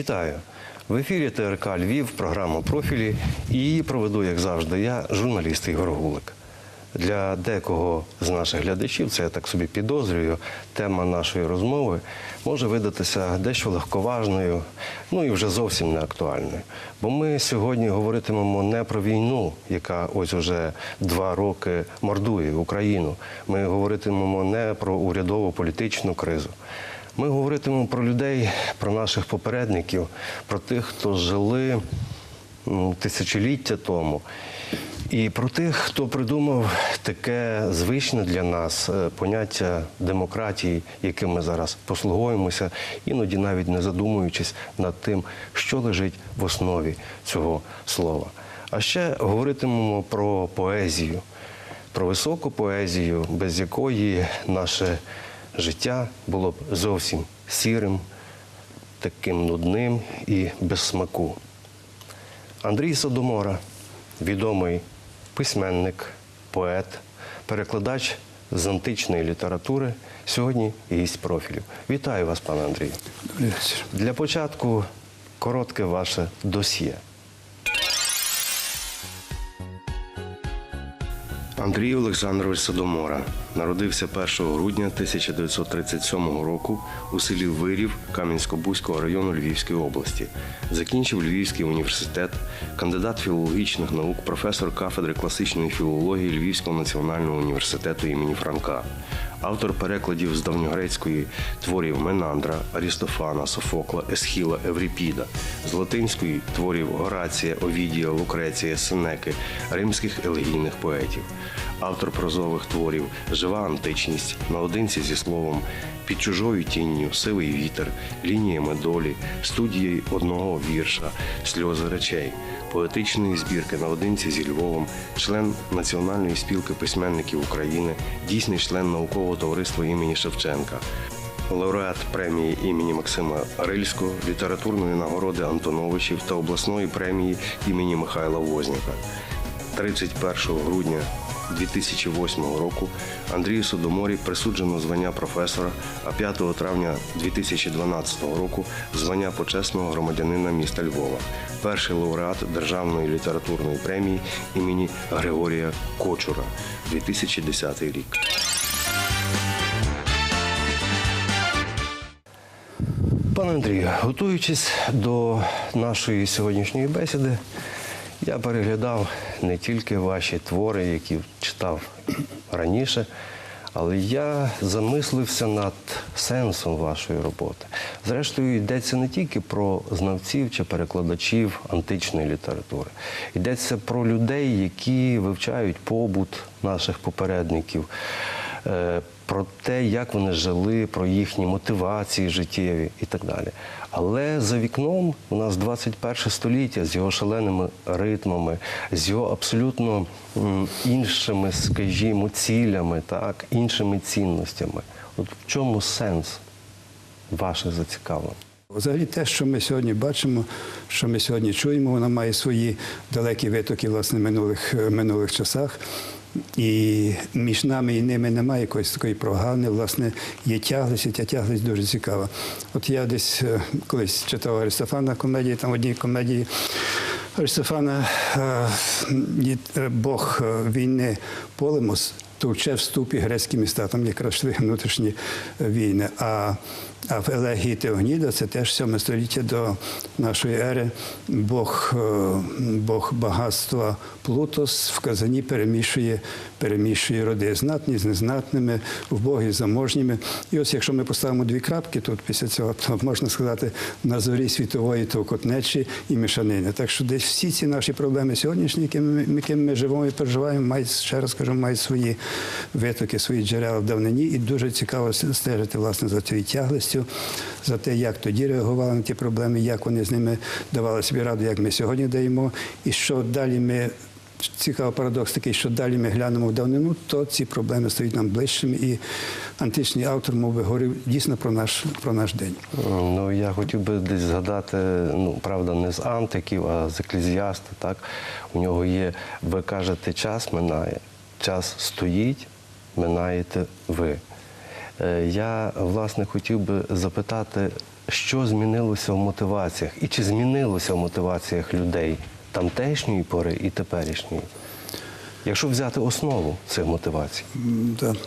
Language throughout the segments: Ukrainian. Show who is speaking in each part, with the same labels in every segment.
Speaker 1: Вітаю! В ефірі ТРК Львів, програма профілі. І її проведу, як завжди, я, журналіст Ігор Гулик. Для декого з наших глядачів, це я так собі підозрюю, тема нашої розмови може видатися дещо легковажною, ну і вже зовсім не актуальною. Бо ми сьогодні говоритимемо не про війну, яка ось уже два роки мордує Україну. Ми говоритимемо не про урядову політичну кризу. Ми говоритимемо про людей, про наших попередників, про тих, хто жили тисячоліття тому. І про тих, хто придумав таке звичне для нас е, поняття демократії, яким ми зараз послуговуємося, іноді навіть не задумуючись над тим, що лежить в основі цього слова. А ще говоритимемо про поезію, про високу поезію, без якої наше життя було б зовсім сірим, таким нудним і без смаку. Андрій Содомора, відомий письменник, поет, перекладач з античної літератури, сьогодні гість профілю. Вітаю вас, пане Андрію. Для початку коротке ваше досьє. Андрій Олександрович Содомора народився 1 грудня 1937 року у селі Вирів Кам'янсько-Бузького району Львівської області. Закінчив Львівський університет, кандидат філологічних наук, професор кафедри класичної філології Львівського національного університету імені Франка. Автор перекладів з давньогрецької творів Менандра, Арістофана, Софокла, Есхіла, Евріпіда, з латинської творів Горація, Овідія, Лукреція, Сенеки, римських елегійних поетів. Автор прозових творів Жива античність, наодинці зі словом, під чужою тінню, сивий вітер, лініями долі, студії одного вірша, сльози речей, поетичної збірки наодинці зі Львовом, член Національної спілки письменників України, дійсний член наукового товариства імені Шевченка. Лауреат премії імені Максима Рильського, літературної нагороди Антоновичів та обласної премії імені Михайла Возняка. 31 грудня 2008 року Андрію Содоморі присуджено звання професора, а 5 травня 2012 року звання почесного громадянина міста Львова, перший лауреат Державної літературної премії імені Григорія Кочура 2010 рік. Пане Андрію, готуючись до нашої сьогоднішньої бесіди, я переглядав не тільки ваші твори, які читав раніше, але я замислився над сенсом вашої роботи. Зрештою, йдеться не тільки про знавців чи перекладачів античної літератури, йдеться про людей, які вивчають побут наших попередників. Е, Про те, як вони жили, про їхні мотивації життєві і так далі. Але за вікном у нас 21 століття з його шаленими ритмами, з його абсолютно іншими, скажімо, цілями, так, іншими цінностями. От в чому сенс ваших зацікавлень?
Speaker 2: Взагалі, те, що ми сьогодні бачимо, що ми сьогодні чуємо, воно має свої далекі витоки власне минулих минулих часах. І між нами і ними немає якоїсь такої прогани, власне, є тяглість, і ця тяглість дуже цікава. От я десь е, колись читав Аристофана комедії, там в одній комедії Аристофана е, е, Бог війни Полемос товче в ступі грецькі міста, там якраз йшли внутрішні війни. А, а в елегії Теогніда, це теж 7 століття до нашої ери, Бог, е, Бог багатства Плутос в казані перемішує, перемішує роди знатні з незнатними, вбогі заможніми. І ось якщо ми поставимо дві крапки тут після цього, то можна сказати на зорі світової товкотнечі і мішанини. Так що десь всі ці наші проблеми сьогоднішні, якими ми, якими ми живемо і переживаємо, мають ще раз кажу, мають свої витоки, свої джерела в давнині. І дуже цікаво стежити власне за цією тяглістю, за те, як тоді реагували на ті проблеми, як вони з ними давали собі раду, як ми сьогодні даємо, і що далі ми. Цікавий парадокс такий, що далі ми глянемо в давнину, то ці проблеми стають нам ближчими, і античний автор, мов би, говорив дійсно про наш, про наш день.
Speaker 1: Ну, я хотів би десь згадати, ну, правда, не з антиків, а з еклезіаста. Так? У нього є, ви кажете, час минає, час стоїть, минаєте ви. Е, Я власне хотів би запитати, що змінилося в мотиваціях, і чи змінилося в мотиваціях людей тамтешньої пори і теперішньої? Якщо взяти основу цих мотивацій.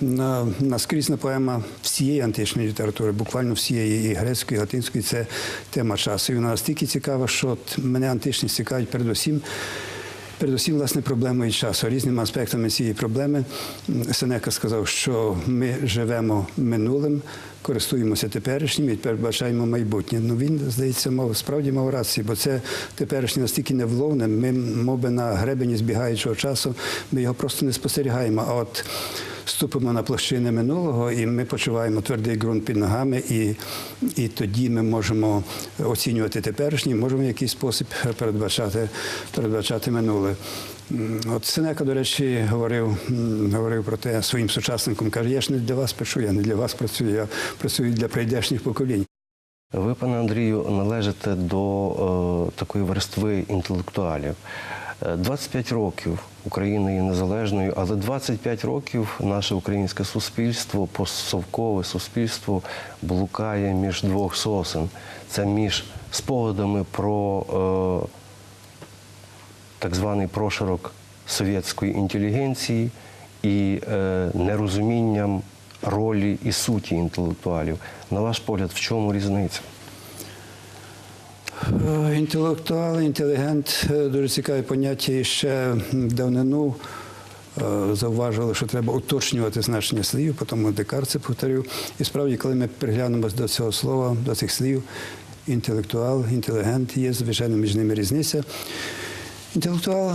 Speaker 2: На, наскрізна поема всієї античної літератури, буквально всієї і грецької, і латинської, це тема часу. І вона настільки цікава, що мене античність цікавить передусім. Передусім, власне, проблемою часу, різними аспектами цієї проблеми. Сенека сказав, що ми живемо минулим, користуємося теперішнім і передбачаємо майбутнє. Ну він, здається, мав справді мав рацію, бо це теперішнє настільки невловне. Ми, мов би, на гребені збігаючого часу, ми його просто не спостерігаємо. А от ступимо на площини минулого, і ми почуваємо твердий ґрунт під ногами, і, і тоді ми можемо оцінювати теперішнє, можемо в якийсь спосіб передбачати, передбачати минуле. От Сенека, до речі, говорив, говорив про те своїм сучасникам, каже, я ж не для вас пишу, я не для вас працюю, я працюю для прийдешніх поколінь.
Speaker 1: Ви, пане Андрію, належите до е, такої верстви інтелектуалів. Е, 25 років Україна є незалежною, але 25 років наше українське суспільство, постсовкове суспільство, блукає між двох сосен. Це між спогадами про е, так званий прошарок совєтської інтелігенції і е, нерозумінням ролі і суті інтелектуалів. На ваш погляд, в чому різниця?
Speaker 2: Е, Інтелектуал, інтелігент е, дуже цікаве поняття і ще давнину. е, Зауважили, що треба уточнювати значення слів, тому Декар це повторив. І справді, коли ми приглянемось до цього слова, до цих слів, інтелектуал, інтелігент, є, звичайно, між ними різниця. Інтелектуал,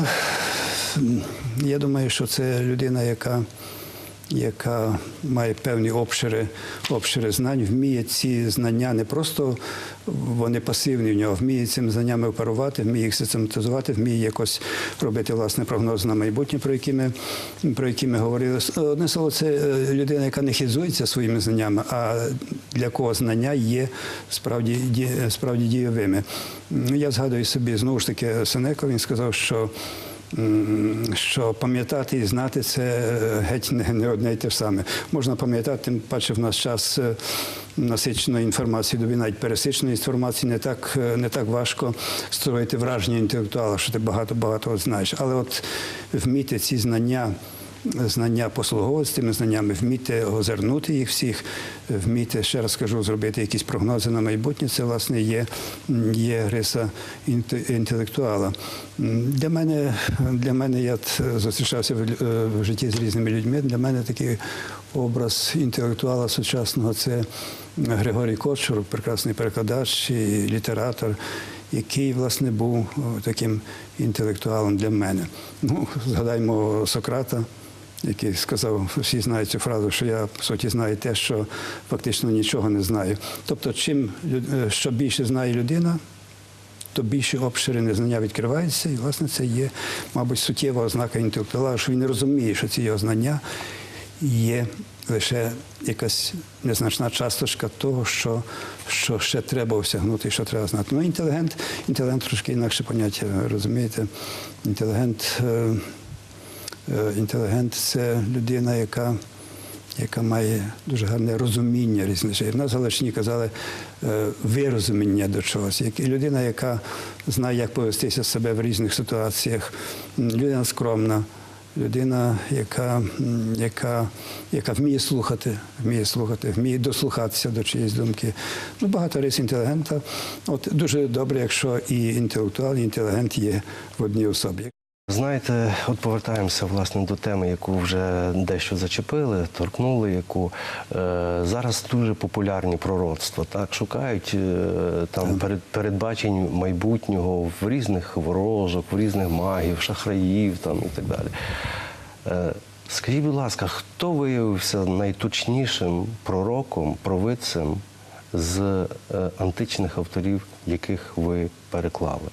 Speaker 2: я думаю, що це людина, яка, яка має певні обшири, обшири знань, вміє ці знання не просто вони пасивні в нього, вміє цими знаннями оперувати, вміє їх систематизувати, вміє якось робити власне прогноз на майбутнє, про які ми, про які ми говорили. Одне слово, це е, людина, яка не хизується своїми знаннями, а для кого знання є справді, ді- справді дійовими. Я згадую собі знову ж таки Сенека, він сказав, що що пам'ятати і знати це е, геть не, не одне й те саме. Можна пам'ятати, тим паче в нас час е, насиченої інформації, добі навіть пересиченої інформації не так, е, не так важко створити враження інтелектуала, що ти багато-багато знаєш. Але от вміти ці знання знання послуговуватися цими знаннями, вміти озирнути їх всіх, вміти, ще раз кажу, зробити якісь прогнози на майбутнє, це власне є, є риса інтелектуала. Для мене, для мене я зустрічався е, в житті з різними людьми. Для мене такий образ інтелектуала сучасного це Григорій Кочур, прекрасний перекладач і літератор. Який власне був таким інтелектуалом для мене. Ну, згадаймо Сократа, який сказав, всі знають цю фразу, що я по суті знаю те, що фактично нічого не знаю. Тобто, чим е, що більше знає людина, то більше обшири незнання відкриваються, і власне це є, мабуть, суттєва ознака інтелектуала, що він не розуміє, що ці його знання є лише якась незначна часточка того, що, що ще треба осягнути що треба знати. Ну, інтелігент, інтелігент трошки інакше поняття, розумієте? Інтелігент, е, інтелігент це людина, яка яка має дуже гарне розуміння різних. В нас в Галичині казали е, вирозуміння до чогось. Людина, яка знає, як повестися себе в різних ситуаціях, людина скромна, людина, яка, яка, яка вміє слухати, вміє слухати, вміє дослухатися до чиєїсь думки. Ну, багато рис інтелігента. От дуже добре, якщо і інтелектуал, і інтелігент є в одній особі.
Speaker 1: Знаєте, от повертаємося власне до теми, яку вже дещо зачепили, торкнули, яку е, зараз дуже популярні пророцтва. Так шукають е, там перед, передбачень майбутнього в різних ворожок, в різних магів, шахраїв там і так далі. Е, скажіть, будь ласка, хто виявився найточнішим пророком, провидцем з е, античних авторів, яких ви переклали?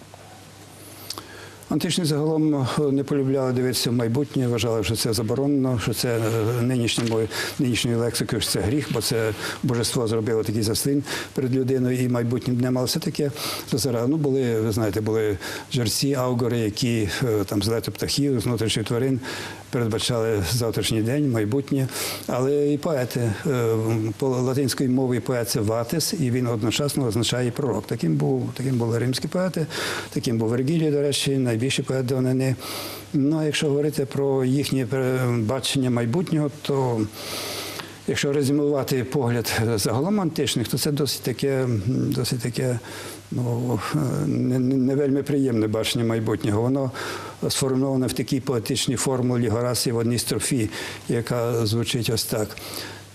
Speaker 2: Античні загалом е, не полюбляли дивитися в майбутнє, вважали, що це заборонено, що це е, нинішньою, нинішньою лексикою, що це гріх, бо це божество зробило такий заслін перед людиною і майбутнім днем. Але все таке зазирали. Ну, були, ви знаєте, були жерці, аугори, які е, там з лету птахів, з внутрішніх тварин передбачали завтрашній день, майбутнє. Але і поети е, по латинської мови поет це ватис, і він одночасно означає пророк. Таким був таким були римські поети, таким був Вергілій, до речі, найбільший поет давнини. Ну а якщо говорити про їхнє е, бачення майбутнього, то Якщо резюмувати погляд загалом античних, то це досить таке, досить таке ну, не, не не вельми приємне бачення майбутнього. Воно сформоване в такій поетичній формулі Горасії в одній строфі, яка звучить ось так.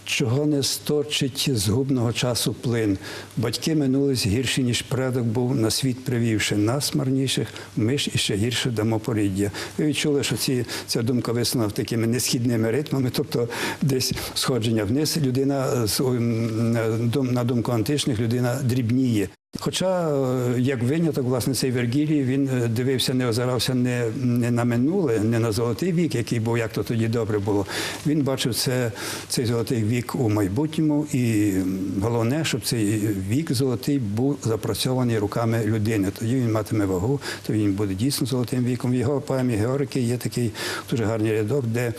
Speaker 2: Чого не сточить згубного часу плин. Батьки минулись гірші, ніж предок був на світ привівши нас, марніших, ми ж іще гірше дамо поріддя. Ви відчули, що ці, ця думка висунута такими несхідними ритмами, тобто десь сходження вниз. Людина з- на думку античних, людина дрібніє. Хоча, е, як виняток, власне, цей Вергілій, він е, дивився, не озирався не, не на минуле, не на золотий вік, який був, як то тоді добре було. Він бачив це, цей золотий вік у майбутньому, і головне, щоб цей вік золотий був запрацьований руками людини. Тоді він матиме вагу, тоді він буде дійсно золотим віком. В його поемі Георики є такий дуже гарний рядок, де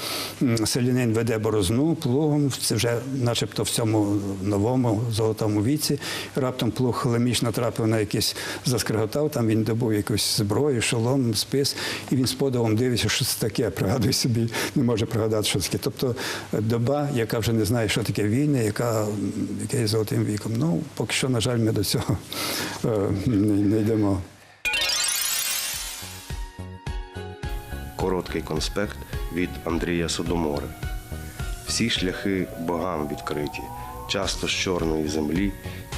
Speaker 2: селянин веде борозну плугом. Це вже, начебто, в цьому новому золотому віці. Раптом плуг леміш натрапив на якийсь заскриготав, там він добув якусь зброю, шолом, спис, і він з подивом дивиться, що це таке. Пригадує собі, не може пригадати, що таке. Тобто е, доба, яка вже не знає, що таке війни, яка, яка є золотим віком. Ну, поки що, на жаль, ми до цього е, не, не йдемо.
Speaker 1: Короткий конспект від Андрія Содомори. Всі шляхи богам відкриті, часто з чорної землі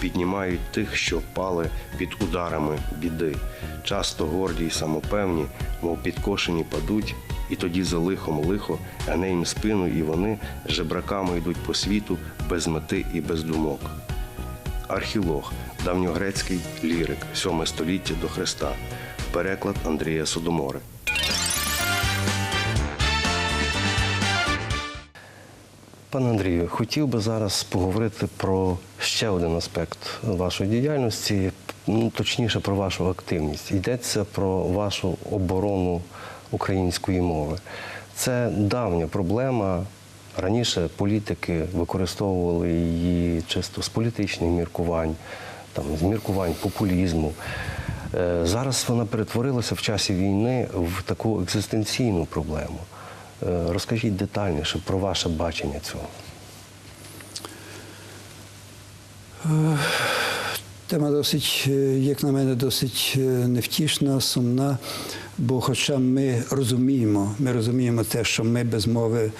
Speaker 1: піднімають тих, що впали під ударами біди. Часто горді й самопевні, мов підкошені падуть, і тоді за лихом лихо гне їм спину, і вони жебраками йдуть по світу без мети і без думок. Архілог, давньогрецький лірик, 7 століття до Христа. Переклад Андрія Содомори. Пане Андрію, хотів би зараз поговорити про ще один аспект вашої діяльності, ну, точніше про вашу активність. Йдеться про вашу оборону української мови. Це давня проблема. Раніше політики використовували її чисто з політичних міркувань, там, з міркувань популізму. Е, Зараз вона перетворилася в часі війни в таку екзистенційну проблему. Е, Розкажіть детальніше про ваше бачення цього.
Speaker 2: Тема досить, е, як на мене, досить е, невтішна, сумна. Бо, хоча ми розуміємо, ми розуміємо те, що ми без мови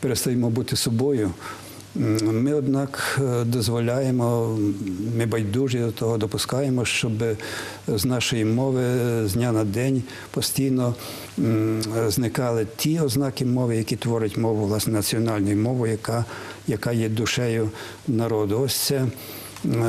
Speaker 2: перестаємо бути собою, ми, однак, е, дозволяємо, ми байдужі до того допускаємо, щоб з нашої мови з дня на день постійно зникали ті ознаки мови, які творять мову, власне, національну мову, яка, яка є душею народу. Ось це.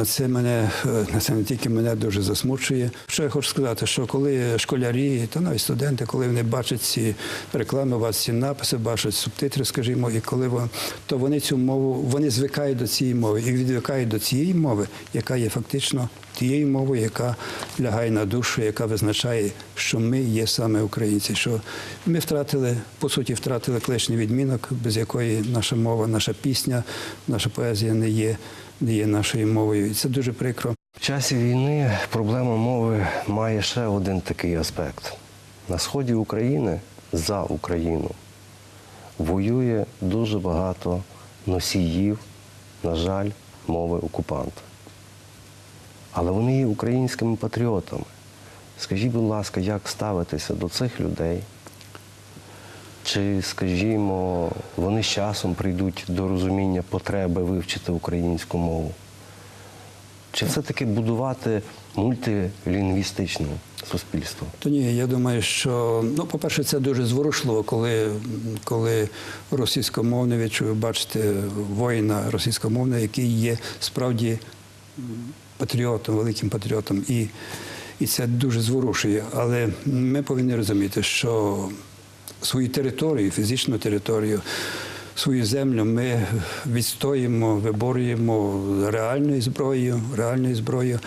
Speaker 2: Це мене е, це не тільки мене дуже засмучує. Що я хочу сказати, що коли школярі, та навіть студенти, коли вони бачать ці реклами, у вас ці написи, бачать субтитри, скажімо, і коли вони, то вони цю мову вони звикають до цієї мови і відвикають до цієї мови, яка є фактично тією мовою, яка лягає на душу, яка визначає, що ми є саме українці. Що ми втратили, по суті, втратили кличний відмінок, без якої наша мова, наша пісня, наша поезія не є є нашою мовою. І це дуже прикро.
Speaker 1: В часі війни проблема мови має ще один такий аспект. На сході України за Україну воює дуже багато носіїв, на жаль, мови окупанта. Але вони є українськими патріотами. Скажіть, будь ласка, як ставитися до цих людей? Чи, скажімо, вони з часом прийдуть до розуміння потреби вивчити українську мову? Чи все-таки будувати мультилінгвістичне суспільство?
Speaker 2: То ні, я думаю, що ну, по-перше, це дуже зворушливо, коли, коли російськомовне відчує, бачите, воїна російськомовного, який є справді патріотом, великим патріотом. І, і це дуже зворушує. Але ми повинні розуміти, що свою територію, фізичну територію, свою землю ми відстоїмо, виборюємо реальною зброєю, реальною зброєю.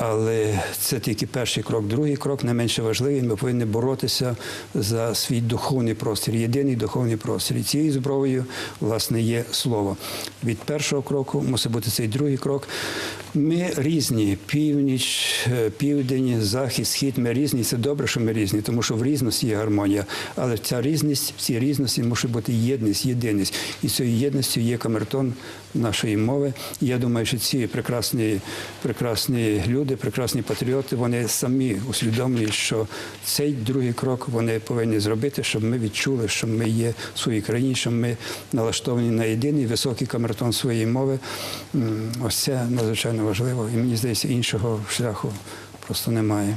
Speaker 2: Але це тільки перший крок. Другий крок не менше важливий. Ми повинні боротися за свій духовний простір, єдиний духовний простір. І цією зброєю, власне, є слово. Від першого кроку мусить бути цей другий крок. Ми різні, північ, е, південь, захід, схід. Ми різні. Це добре, що ми різні, тому що в різності є гармонія. Але ця різність, в цій різності може бути єдність, єдиність. І цією єдністю є камертон нашої мови. І я думаю, що ці прекрасні, прекрасні люди, прекрасні патріоти, вони самі усвідомлюють, що цей другий крок вони повинні зробити, щоб ми відчули, що ми є в своїй країні, що ми налаштовані на єдиний високий камертон своєї мови. Ось це надзвичайно важливо. І мені здається, іншого шляху просто немає.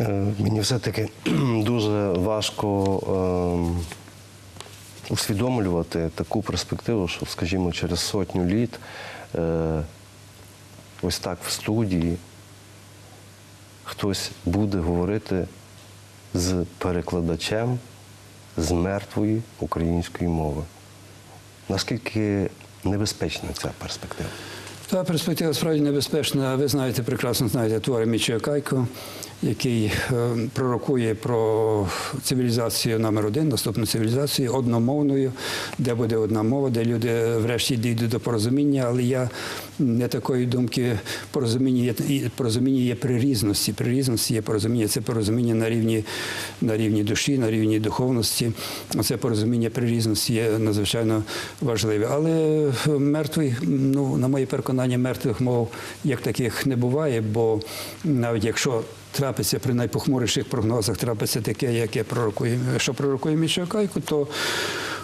Speaker 1: Е, Мені все-таки дуже важко ем, усвідомлювати таку перспективу, що, скажімо, через сотню літ е, ось так в студії хтось буде говорити з перекладачем з мертвої української мови. Наскільки небезпечна ця перспектива?
Speaker 2: Та перспектива справді небезпечна. Ви знаєте, прекрасно знаєте твори Мічія Кайко, який е, пророкує про цивілізацію номер один, наступну цивілізацію одномовною, де буде одна мова, де люди врешті дійдуть до порозуміння. Але я не такої думки. Порозуміння є порозуміння є при різності. При різності є порозуміння. Це порозуміння на рівні на рівні душі, на рівні духовності. Це порозуміння при різності є надзвичайно важливе. Але мертвий, ну на моє переконання, мертвих мов як таких не буває, бо навіть якщо трапиться при найпохмуріших прогнозах, трапиться таке, яке пророкує, що пророкує Мішакайку, то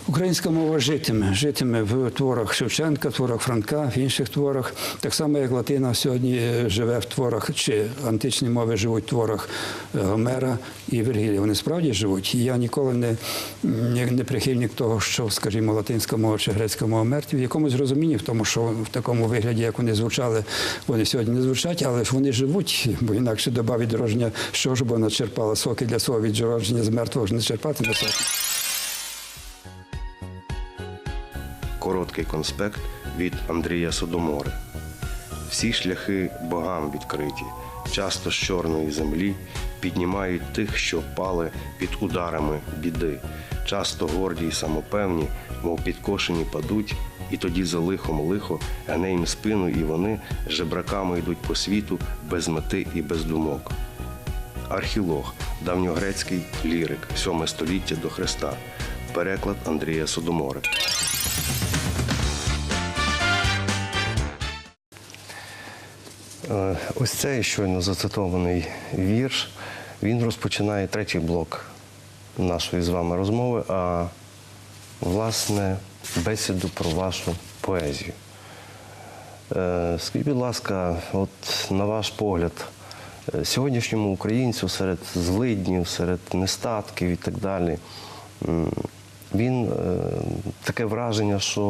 Speaker 2: Українська мова житиме, житиме в творах Шевченка, творах Франка, в інших творах. Так само, як Латина сьогодні е, живе в творах, чи античні мови живуть в творах е, Гомера і Вергілія. Вони справді живуть. Я ніколи не, не, прихильник того, що, скажімо, латинська мова чи грецька мова мертві, в якомусь розумінні, в тому, що в такому вигляді, як вони звучали, вони сьогодні не звучать, але ж вони живуть, бо інакше доба відродження, що ж бо вона черпала соки для свого відродження з мертвого ж не черпати до соки.
Speaker 1: Короткий конспект від Андрія Содомори. Всі шляхи богам відкриті, часто з чорної землі піднімають тих, що впали під ударами біди. Часто горді й самопевні, мов підкошені падуть, і тоді за лихом лихо гне їм спину, і вони жебраками йдуть по світу без мети і без думок. Архілог, давньогрецький лірик, 7 століття до Христа. Переклад Андрія Содомори. Е, Ось цей щойно зацитований вірш. Він розпочинає третій блок нашої з вами розмови, а власне бесіду про вашу поезію. Е, Скажіть, будь ласка, от на ваш погляд, е, сьогоднішньому українцю серед злиднів, серед нестатків і так далі, він е, таке враження, що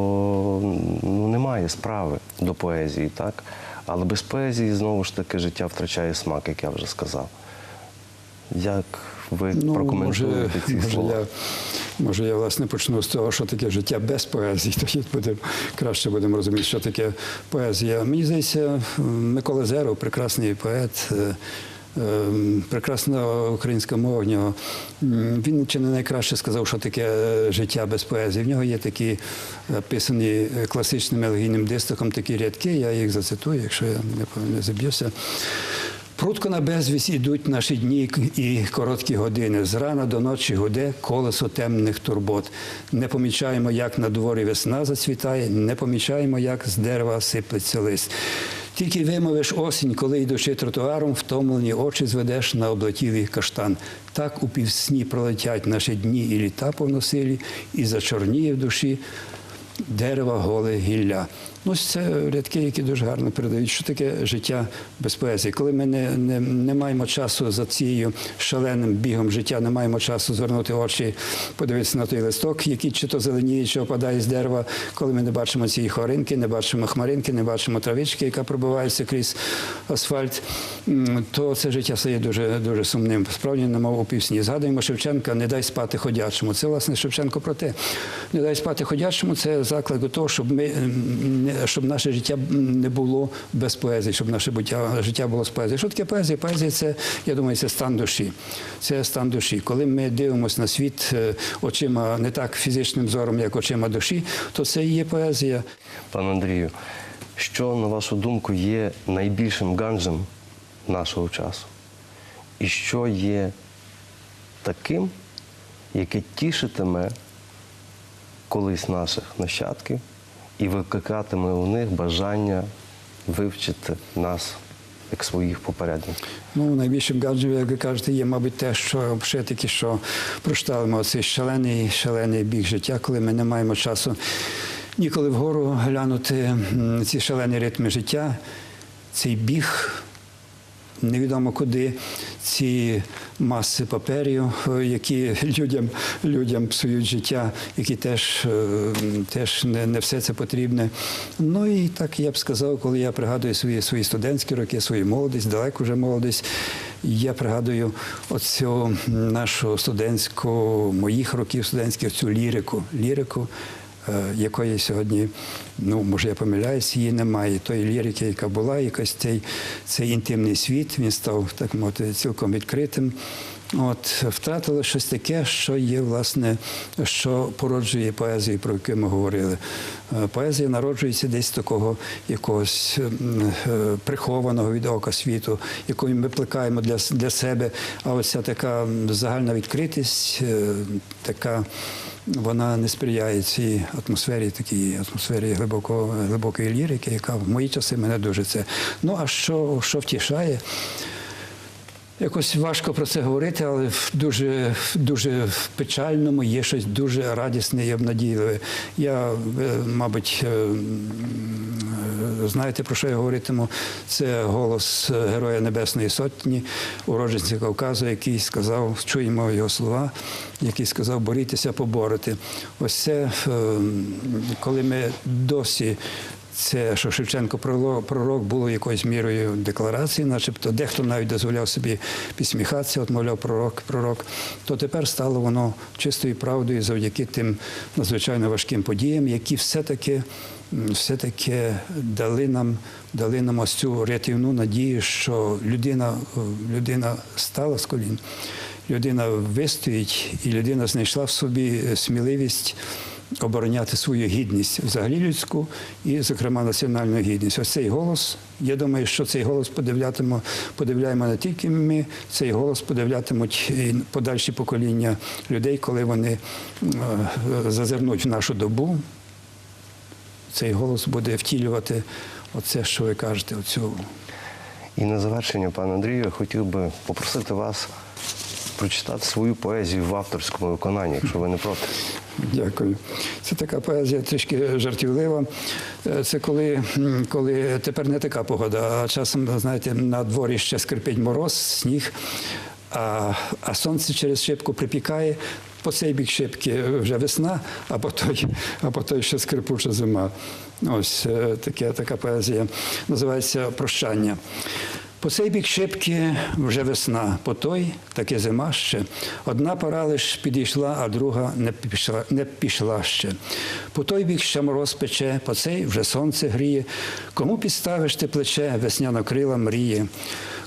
Speaker 1: ну, немає справи до поезії, так? Але без поезії знову ж таки життя втрачає смак, як я вже сказав. Як ви прокоментуєте
Speaker 2: може,
Speaker 1: ці
Speaker 2: може,
Speaker 1: слова?
Speaker 2: Я, може, я власне почну з того, що таке життя без поезії, тоді будемо краще будемо розуміти, що таке поезія. Мені здається, Микола Зеров, прекрасний поет. Е, е, Прекрасна українська мова в нього. Він чи не найкраще сказав, що таке е, життя без поезії. В нього є такі е, писані е, класичним елегійним дистихом такі рядки, я їх зацитую, якщо я не, заб'юся. Прутко на безвість ідуть наші дні і короткі години. Зрана до ночі гуде колесо темних турбот. Не помічаємо, як на дворі весна зацвітає, не помічаємо, як з дерева сиплеться лист. Тільки вимовиш осінь, коли йдучи тротуаром, втомлені очі зведеш на облетілий каштан. Так у півсні пролетять наші дні і літа повносилі, і зачорніє в душі дерева, голе гілля. Ну, це рядки, які дуже гарно передають, що таке життя без поезії. Коли ми не, не, не маємо часу за цією шаленим бігом життя, не маємо часу звернути очі, подивитися на той листок, який чи то зеленіє, чи опадає з дерева, коли ми не бачимо цієї хоринки, не бачимо хмаринки, не бачимо травички, яка пробивається крізь асфальт, то це життя стає дуже, дуже сумним. Справді, немов у півсні. Згадуємо Шевченка, не дай спати ходячому. Це, власне, Шевченко про те. Не дай спати ходячому це заклик до того, щоб ми не щоб наше життя не було без поезії, щоб наше буття, життя було з поезією. Що таке поезія? Поезія це, я думаю, це стан душі. Це стан душі. Коли ми дивимося на світ е, очима не так фізичним зором, як очима душі, то це і є поезія.
Speaker 1: Пане Андрію, що, на вашу думку, є найбільшим ганджем нашого часу? І що є таким, яке тішитиме колись наших нащадків і викликатиме у них бажання вивчити нас як своїх попередників?
Speaker 2: Ну, найбільшим гаджем, як ви кажете, є, мабуть, те, що ще таки, що прошталимо цей шалений, шалений біг життя, коли ми не маємо часу ніколи вгору глянути ці шалені ритми життя, цей біг. Невідомо куди ці маси паперів, е, які людям, людям псують життя, які теж, е, теж не, не все це потрібне. Ну і так я б сказав, коли я пригадую свої, свої студентські роки, свою молодість, далеку вже молодість, я пригадую оцю нашу студентську, моїх років студентських, цю лірику. лірику якої сьогодні, ну може я помиляюсь, її немає. Тої лірики, яка була, якось цей, цей інтимний світ, він став так мовити цілком відкритим. От втратили щось таке, що є, власне, що породжує поезію, про яку ми говорили. Е, Поезія народжується десь такого якогось е, прихованого від ока світу, якою ми плекаємо для, для себе. А оця така загальна відкритість, е, така вона не сприяє цій атмосфері, такій атмосфері глибоко, глибокої лірики, яка в мої часи мене дуже це. Ну а що, що втішає? Якось важко про це говорити, але в дуже, дуже печальному є щось дуже радісне і обнадійливе. Я, е, мабуть, е, знаєте, про що я говоритиму? Це голос е, Героя Небесної Сотні, уродженця Кавказу, який сказав, чуємо його слова, який сказав борітеся, поборити. Ось це, е, коли ми досі це, що Шевченко пророк було якоюсь мірою декларації, начебто дехто навіть дозволяв собі підсміхатися, от мовляв пророк, пророк, то тепер стало воно чистою правдою завдяки тим надзвичайно важким подіям, які все-таки все-таки дали нам, дали нам ось цю рятівну надію, що людина, е, людина стала з колін, людина вистоїть, і людина знайшла в собі сміливість обороняти свою гідність, взагалі людську і, зокрема, національну гідність. Ось цей голос. Я думаю, що цей голос подивлятимо, подивляємо не тільки ми, цей голос подивлятимуть і подальші покоління людей, коли вони е, зазирнуть в нашу добу. Цей голос буде втілювати оце, що ви кажете, оцю
Speaker 1: І на завершення, пане Андрію, я хотів би попросити вас прочитати свою поезію в авторському виконанні, якщо ви не проти.
Speaker 2: Дякую. Це така поезія трішки жартівлива. Е, Це коли, коли тепер не така погода, а часом, знаєте, на дворі ще скрипить мороз, сніг, а, а сонце через шибку припікає. По цей бік шибки вже весна, а по той, а по той ще скрипуча зима. Ось е, таке, така поезія. Називається Прощання. По цей бік шибки вже весна, по той таки зима ще. Одна пора лиш підійшла, а друга не пішла, не пішла ще. По той бік ще мороз пече, по цей вже сонце гріє. Кому підставиш ти плече, весняно крила мріє.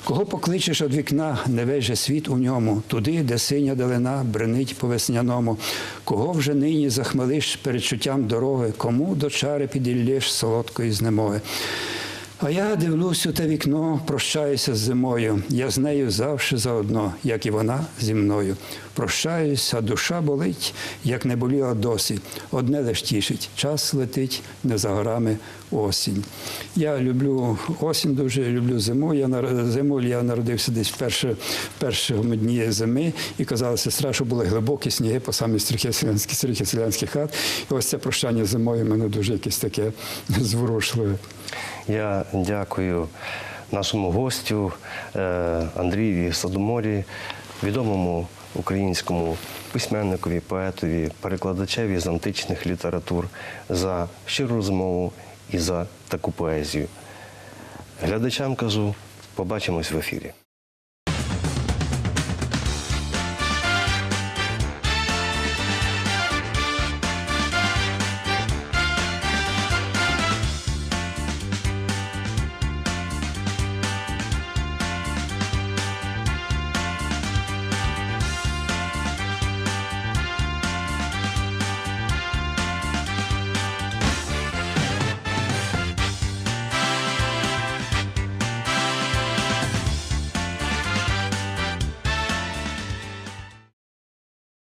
Speaker 2: Кого покличеш від вікна, не веже же світ у ньому, туди, де синя долина бренить по весняному. Кого вже нині захмелиш передчуттям дороги, кому до чари піділлєш солодкої знемоги. А я дивлюсь у те вікно, прощаюся з зимою. Я з нею завжди заодно, як і вона зі мною. Прощаюсь, а душа болить, як не боліла досі. Одне лиш тішить, час летить не за горами осінь. Я люблю осінь, дуже люблю зиму. Я нар- зиму я народився десь в перші, в першому дні зими, і казала сестра, що були глибокі сніги по самі стріхи селянських, стріхи селянських хат. І ось це прощання зимою мене дуже якесь таке зворушливе.
Speaker 1: Я дякую нашому гостю е, Андрієві Садоморі, відомому українському письменникові, поетові, перекладачеві з античних літератур за щиру розмову і за таку поезію. Глядачам кажу, побачимось в ефірі.